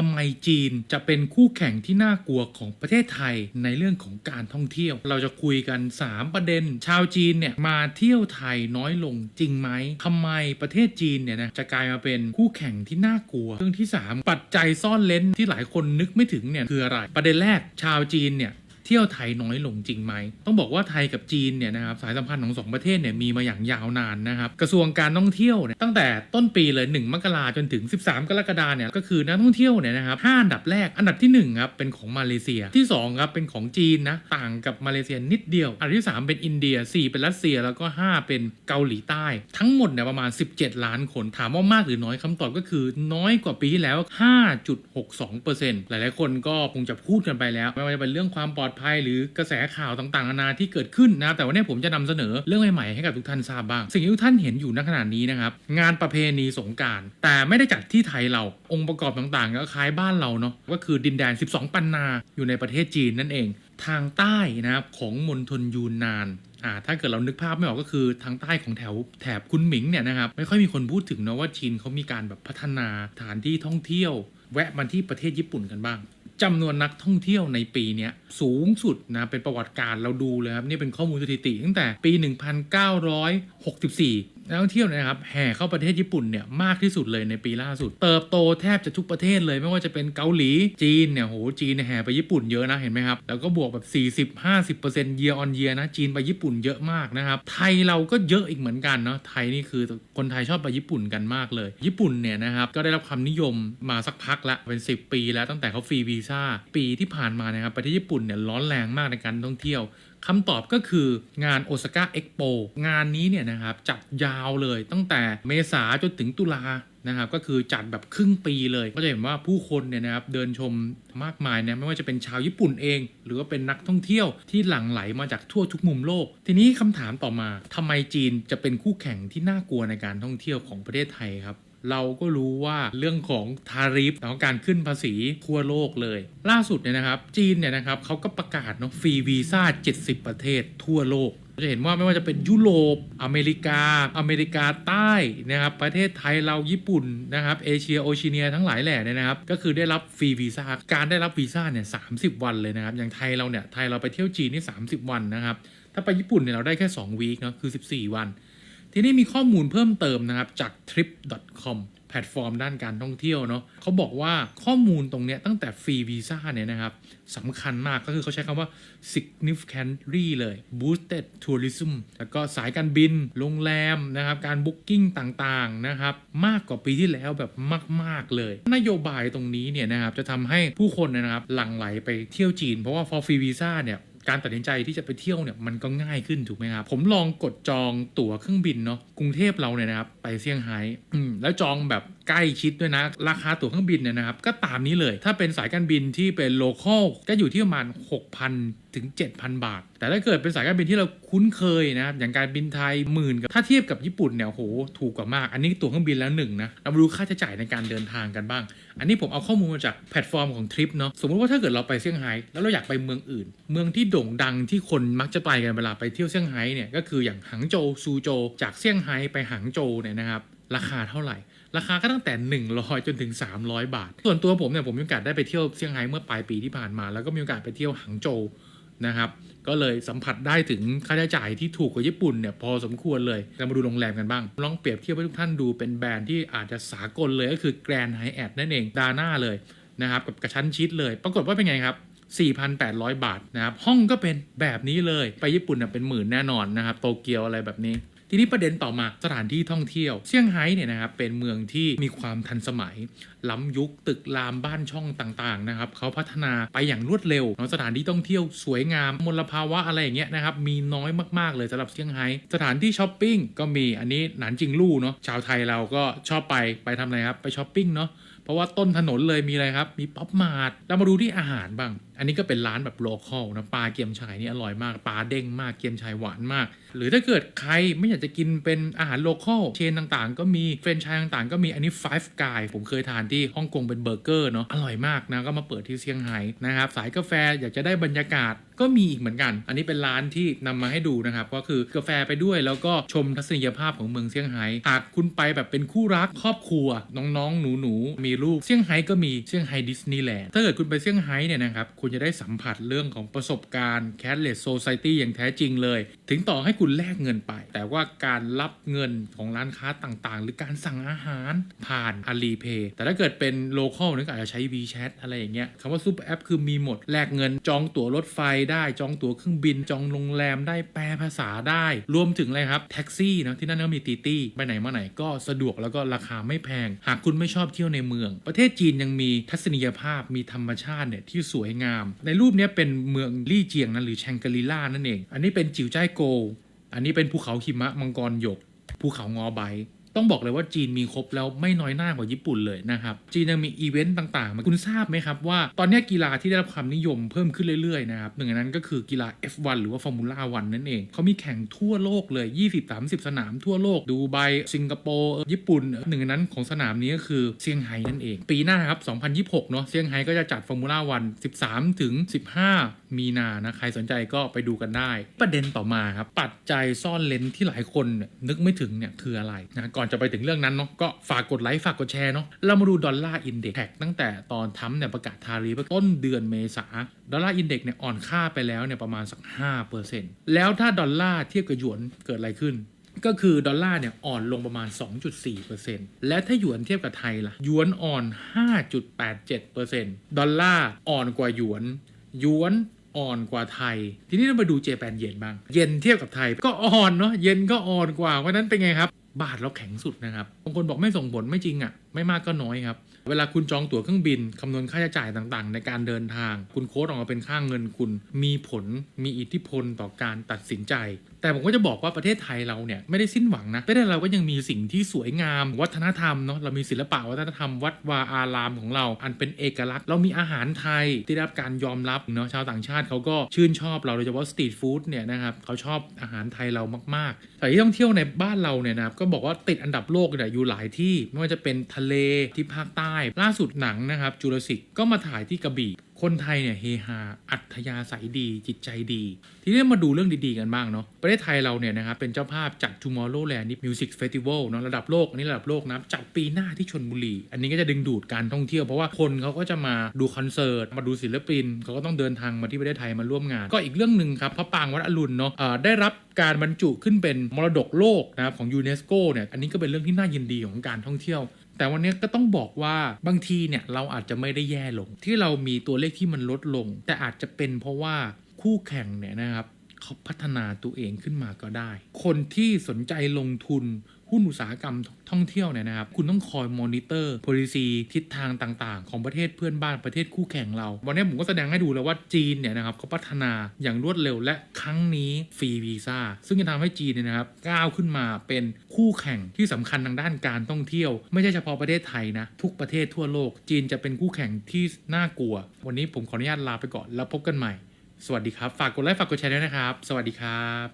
ทำไมจีนจะเป็นคู่แข่งที่น่ากลัวของประเทศไทยในเรื่องของการท่องเที่ยว เราจะคุยกัน 3 ประเด็น ชาวจีนเนี่ยมาเที่ยวไทยน้อยลงจริงไหมทำไมประเทศจีนเนี่ยนะจะกลายมาเป็นคู่แข่งที่น่ากลัว เรื่องที่ 3 ปัจจัยซ่อนเลนที่หลายคนนึกไม่ถึงเนี่ยคืออะไร ประเด็นแรกชาวจีนเนี่ย เที่ยวไทยน้อยลงจริงไหม ต้องบอกว่าไทยกับจีนเนี่ยนะครับสายสัมพันธ์ของสองประเทศเนี่ยมีมาอย่างยาวนานนะครับกระทรวงการท่องเที่ยวเนี่ยตั้งแต่ต้นปีเลย 1 มกราจนถึง 13 กรกฎาเนี่ยก็คือนักท่องเที่ยวเนี่ยนะครับห้าอันดับแรกอันดับที่1ครับเป็นของมาเลเซียที่2ครับเป็นของจีนนะต่างกับมาเลเซียนิดเดียวอันดับที่ 3 เป็นอินเดีย 4 เป็นรัสเซียแล้วก็ 5 เป็นเกาหลีใต้ ทั้งหมดเนี่ยประมาณ 17 ล้านคนถามว่ามากหรือน้อยคำตอบก็คือน้อยกว่าปีที่แล้ว 5.62%หลายๆคนก็คงจะพูดกันไปแล้วไม่ว่าจะเป็นเรื่องความปลอดภัย หรือกระแสข่าวต่างๆนานาที่เกิดขึ้นนะครับแต่วันนี้ผมจะนำเสนอเรื่องใหม่ๆให้กับทุกท่านทราบบ้าง สิ่งที่ทุกท่านเห็นอยู่ณขณะนี้นะครับงานประเพณีสงการแต่ไม่ได้จัดที่ไทยเราองค์ประกอบต่างๆ ก็คล้ายบ้านเราเนาะก็คือดินแดน 12 ปันนาอยู่ในประเทศจีนนั่นเอง ทางใต้นะครับของมณฑลยูนนานอ่าถ้าเกิดเรานึกภาพไม่ออกก็คือทางใต้ของแถวแถบคุนหมิงเนี่ยนะครับไม่ค่อยมีคนพูดถึงเนอะว่าจีนเขามีการแบบพัฒนาสถานที่ท่องเที่ยว แวะมาที่ประเทศญี่ปุ่นกันบ้าง จำนวนนักท่องเที่ยวในปีนี้สูงสุดนะเป็นประวัติการเราดูเลยครับนี่เป็นข้อมูลสถิติตั้งแต่ปี 1964 นักท่องเที่ยวนะครับแห่เข้าประเทศญี่ปุ่นเนี่ยมากที่สุดเลยในปีล่าสุด เติบโตแทบจะทุกประเทศเลยไม่ว่าจะเป็นเกาหลีจีนเนี่ยโหจีนแห่ไปญี่ปุ่นเยอะนะเห็นไหมครับแล้วก็บวกแบบ 40-50% year on year นะจีนไปญี่ปุ่นเยอะมากนะครับไทยเราก็เยอะอีกเหมือนกันเนาะไทยนี่คือคนไทยชอบไปญี่ปุ่นกันมากเลย ญี่ปุ่นเนี่ยนะครับก็ได้รับความนิยมมาสักพักละเป็น 10 ปีแล้วตั้งแต่เขาฟรีวีซ่าปีที่ผ่านมานะครับประเทศญี่ปุ่นเนี่ยร้อนแรงมากในการท่องเที่ยวคำตอบก็คืองานโอซาก้าเอ็กโปงานนี้เนี่ยนะครับจัดยาวเลยตั้งแต่เมษาจนถึงตุลานะครับก็คือจัดแบบครึ่งปีเลยก็จะเห็นว่าผู้คนเนี่ยนะครับเดินชมมากมายนะไม่ว่าจะเป็นชาวญี่ปุ่นเอง หรือว่าเป็นนักท่องเที่ยวที่หลั่งไหลมาจากทั่วทุกมุมโลก ทีนี้คำถามต่อมาทำไมจีนจะเป็นคู่แข่งที่น่ากลัวในการท่องเที่ยวของประเทศไทยครับ เราก็รู้ว่าเรื่องของทาริฟของการขึ้นภาษีทั่วโลกเลย ล่าสุดเนี่ยนะครับจีนเนี่ยนะครับเขาก็ประกาศเนาะฟรีวีซ่า 70 ประเทศทั่วโลกจะเห็นว่าไม่ว่าจะเป็นยุโรป อเมริกา อเมริกาใต้นะครับ ประเทศไทยเราญี่ปุ่นนะครับ เอเชียโอชียเนียทั้งหลายแหล่เนี่ยนะครับ ก็คือได้รับฟรีวีซ่า การได้รับวีซ่าเนี่ยสาวันเลยนะครับ อย่างไทยเราเนี่ย ไทยเราไปเที่ยวจีนนี่30 วันนะครับ ถ้าไปญี่ปุ่นเนี่ยเราได้แค่2วีคเนาะ คือ 14 วัน ทีนี้มีข้อมูลเพิ่มเติมนะครับจาก trip.com แพลตฟอร์มด้านการท่องเที่ยวเนาะเขาบอกว่าข้อมูลตรงเนี้ยตั้งแต่ฟรีวีซ่าเนี่ยนะครับสำคัญมากก็คือเขาใช้คำว่า significantly เลย boosted tourism แล้วก็สายการบิน โรงแรมนะครับ การบุ๊กกิ้งต่างๆนะครับ มากกว่าปีที่แล้วแบบมาก ๆ เลย นโยบายตรงนี้เนี่ยนะครับจะทำให้ผู้คนนยนะครับหลั่งไหลไปเที่ยวจีน เพราะว่า for free visa เนี่ย การตัดสินใจที่จะไปเที่ยวเนี่ยมันก็ง่ายขึ้นถูกไหมครับ ผมลองกดจองตั๋วเครื่องบินเนาะกรุงเทพเราเนี่ยนะครับไปเซี่ยงไฮ้แล้วจองแบบ ใกล้ชิดด้วยนะ ราคาตั๋วเครื่องบินเนี่ยนะครับ ก็ตามนี้เลย ถ้าเป็นสายการบินที่เป็นโลคอลก็อยู่ที่ประมาณ 6,000 ถึง 7,000 บาท แต่ถ้าเกิดเป็นสายการบินที่เราคุ้นเคยนะครับ อย่างการบินไทยหมื่นกับถ้าเทียบกับญี่ปุ่นเนี่ยโหถูกกว่ามาก อันนี้ตั๋วเครื่องบินแล้วหนึ่งนะเรามาดูค่าใช้จ่ายในการเดินทางกันบ้าง อันนี้ผมเอาข้อมูลมาจากแพลตฟอร์มของทริปเนาะสมมติว่าถ้าเกิดเราไปเซี่ยงไฮ้แล้วเราอยากไปเมืองอื่น เมืองที่โด่งดังที่คนมักจะไปกันเวลาไปเที่ยวเซี่ยงไฮ้เนี่ยก็คืออย่างหังโจวซูโจวจากเซี่ยงไฮ้ไปหังโจวเนี่ยนะครับ ราคาเท่าไหร่ ราคาก็ตั้งแต่ 100 จนถึง 300 บาท ส่วนตัวผมเนี่ยผมมีโอกาสได้ไปเที่ยวเซี่ยงไฮ้เมื่อปลายปีที่ผ่านมา แล้วก็มีโอกาสไปเที่ยวหังโจวนะครับก็เลยสัมผัสได้ถึงค่าใช้จ่ายที่ถูกกว่าญี่ปุ่นเนี่ยพอสมควรเลยเรามาดูโรงแรมกันบ้าง ลองเปรียบเทียบให้ทุกท่านดูเป็นแบรนด์ที่อาจจะสากลเลยก็คือ Grand Hyatt นั่นเองดาน่าเลยนะครับกับกระชั้นชิดเลย ปรากฏว่าเป็นไงครับ 4,800 บาทนะครับห้องก็เป็นแบบนี้เลยไปญี่ปุ่นนะเป็นหมื่นแน่นอนนะครับโตเกียวอะไรแบบนี้ ทีนี้ประเด็นต่อมาสถานที่ท่องเที่ยว เซี่ยงไฮ้เนี่ยนะครับเป็นเมืองที่มีความทันสมัย ล้ำยุคตึกรามบ้านช่องต่างๆนะครับเขาพัฒนาไปอย่างรวดเร็วเนาะสถานที่ท่องเที่ยวสวยงามมลภาวะอะไรอย่างเงี้ยนะครับมีน้อยมากๆเลยสำหรับเซี่ยงไฮ้สถานที่ช้อปปิ้งก็มีอันนี้หนานจิงลู่เนาะชาวไทยเราก็ชอบไปไปทำอะไรครับไปช้อปปิ้งเนาะ เพราะว่าต้นถนนเลยมีอะไรครับ มีป๊อปมาร์ทเรามาดูที่อาหารบ้าง อันนี้ก็เป็นร้านแบบโลคอลนะปลาเกี๊ยมฉายนี่อร่อยมากปลาเด้งมากเกี๊ยมฉายหวานมาก หรือถ้าเกิดใครไม่อยากจะกินเป็นอาหารโลคอลเชนต่างๆ ก็มีเฟรนช์ชายต่างๆ ก็มีอันนี้ Five Guy ผมเคยทานที่ฮ่องกงเป็นเบอร์เกอร์เนาะอร่อยมากนะก็มาเปิดที่เซี่ยงไฮ้นะครับสายกาแฟอยากจะได้บรรยากาศ ก็มีอีกเหมือนกัน อันนี้เป็นร้านที่นำมาให้ดูนะครับ ก็คือกาแฟไปด้วยแล้วก็ชมทัศนียภาพของเมืองเซี่ยงไฮ้หากคุณไปแบบเป็นคู่รักครอบครัว น้องๆ หนูๆ มีลูกเซี่ยงไฮ้ก็มีเซี่ยงไฮ้ดิสนีย์แลนด์ถ้าเกิดคุณไปเซี่ยงไฮ้เนี่ยนะครับคุณจะได้สัมผัสเรื่องของประสบการณ์ cashless society อย่างแท้จริงเลย ถึงต่อให้คุณแลกเงินไป แต่ว่าการรับเงินของร้านค้าต่างๆ หรือการสั่งอาหารผ่าน Alipay แต่ถ้าเกิดเป็นโลเคอลนี่ก็อาจจะใช้ WeChat อะไรอย่างเงี้ยคำว่าซูเปอร์แอปคือมีหมดแลกเงินจองตั๋วรถไฟได้จองตั๋วเครื่องบินจองโรงแรมได้แปลภาษาได้ รวมถึงอะไรครับแท็กซี่นะที่นั่นก็มีตีตี้ไปไหนมาไหนก็สะดวกแล้วก็ราคาไม่แพง หากคุณไม่ชอบเที่ยวในเมือง ประเทศจีนยังมีทัศนียภาพมีธรรมชาติเนี่ยที่สวยงาม ในรูปนี้เป็นเมืองลี่เจียงนะหรือแชงกรีล่านั่นเอง อันนี้เป็นจิ๋วจ้ายโก อันนี้เป็นภูเขาหิมะมังกรหยกภูเขางอไบ ต้องบอกเลยว่าจีนมีครบแล้วไม่น้อยหน้ากว่าญี่ปุ่นเลยนะครับ จีนยังมีอีเวนต์ต่างๆคุณทราบไหมครับว่าตอนนี้กีฬาที่ได้รับความนิยมเพิ่มขึ้นเรื่อยๆนะครับหนึ่งในนั้นก็คือกีฬา F1 หรือว่าฟอร์มูล่าวันนั่นเองเขามีแข่งทั่วโลกเลย 20-30 สนามทั่วโลกดูไบสิงคโปร์ญี่ปุ่นหนึ่งในนั้นของสนามนี้ก็คือเซี่ยงไฮ้นั่นเอง ปีหน้าครับ 2026 เนาะเซี่ยงไฮ้ก็จะจัดฟอร์มูล่าวัน 13 ถึง 15 มีนานะใครสนใจก็ไปดูกันได้ ประเด็นต่อมาครับปัจจัยซ่อนเลนที่หลายคนนึกไม่ถึงเนี่ยคืออะไรนะก่อนจะไปถึงเรื่องนั้นเนาะก็ฝากกดไลค์ฝากกดแชร์เนาะเรามาดูดอลลาร์อินเด็กซ์ตั้งแต่ตอนทำเนี่ยประกาศทาริฟต้นเดือนเมษาดอลลาร์อินเด็กซ์เนี่ยอ่อนค่าไปแล้วเนี่ยประมาณสัก5%แล้วถ้าดอลลาร์เทียบกับหยวนเกิดอะไรขึ้นก็คือดอลลาร์เนี่ยอ่อนลงประมาณ 2.4%และถ้าหยวนเทียบกับไทยล่ะหยวนอ่อน 5.87%ดอลลาร์อ่อนกว่าหยวนหยวนอ่อนกว่าไทย ทีนี้เรามาดูเจแปนเยนบ้าง เยนเทียบกับไทยก็อ่อนเนาะเยนก็อ่อนกว่าเพราะนั้นเป็นไงครับ บาทเราแข็งสุดนะครับบางคนบอกไม่ส่งผลไม่จริงอะ่ะไม่มากก็น้อยครับ เวลาคุณจองตั๋วเครื่องบินคำนวณค่าใช้จ่ายต่างๆ ในการเดินทาง คุณโค้ดออกมาเป็นค่าเงินคุณ มีผลมีอิทธิพลต่อการตัดสินใจ แต่ผมก็จะบอกว่าประเทศไทยเราเนี่ยไม่ได้สิ้นหวังนะประเทศเราก็ยังมีสิ่งที่สวยงาม วัฒนธรรมเนาะเรามีศิลปะวัฒนธรรมวัดวาอารามของเรา อันเป็นเอกลักษณ์ เรามีอาหารไทยที่ได้รับการยอมรับเนาะชาวต่างชาติเขาก็ชื่นชอบเราโดยเฉพาะสตรีทฟู้ดเนี่ยนะครับเขาชอบอาหารไทยเรามากๆแต่ที่ท่องเที่ยวในบ้านเราเนี่ยนะครับก็บอกว่าติดอันดับโลกเนี่ยอยู่หลายที่ไม่ว่าจะเป็นทะเลที่ภาคใต้ ล่าสุดหนังนะครับจูราสิกก็มาถ่ายที่กระบี่ คนไทยเนี่ยเฮฮาอัธยาศัยดีจิตใจดี ทีนี้มาดูเรื่องดีๆกันบ้างเนาะประเทศไทยเราเนี่ยนะครับเป็นเจ้าภาพจัด Tomorrowland Music Festival เนาะระดับโลกอันนี้ระดับโลกนะจัดปีหน้าที่ชนบุรี อันนี้ก็จะดึงดูดการท่องเที่ยวเพราะว่าคนเขาก็จะมาดูคอนเสิร์ตมาดูศิลปินเขาก็ต้องเดินทางมาที่ประเทศไทยมาร่วมงาน ก็อีกเรื่องหนึ่งครับพระปางวัดอรุณเนาะได้รับการบรรจุขึ้นเป็นมรดกโลกนะครับของยูเนสโกเนี่ยอันนี้ก็เป็นเรื่องที่น่ายินดีของการท่องเที่ยว แต่วันนี้ก็ต้องบอกว่าบางทีเนี่ยเราอาจจะไม่ได้แย่ลง ที่เรามีตัวเลขที่มันลดลง แต่อาจจะเป็นเพราะว่าคู่แข่งเนี่ยนะครับ เขาพัฒนาตัวเองขึ้นมาก็ได้ คนที่สนใจลงทุนหุ้นอุตสาหกรรมท่องเที่ยวเนี่ยนะครับ คุณต้องคอยมอนิเตอร์ policy ทิศทางต่างๆ ของประเทศเพื่อนบ้านประเทศคู่แข่งเรา วันนี้ผมก็แสดงให้ดูแล้วว่าจีนเนี่ยนะครับเขาพัฒนาอย่างรวดเร็วและครั้งนี้ฟรีวีซ่าซึ่งจะทำให้จีนเนี่ยนะครับก้าวขึ้นมาเป็นคู่แข่งที่สำคัญทางด้านการท่องเที่ยว ไม่ใช่เฉพาะประเทศไทยนะ ทุกประเทศทั่วโลก จีนจะเป็นคู่แข่งที่น่ากลัว วันนี้ผมขออนุญาตลาไปก่อนแล้วพบกันใหม่ สวัสดีครับ ฝากกดไลค์ฝากกดแชร์ด้วยนะครับ สวัสดีครับ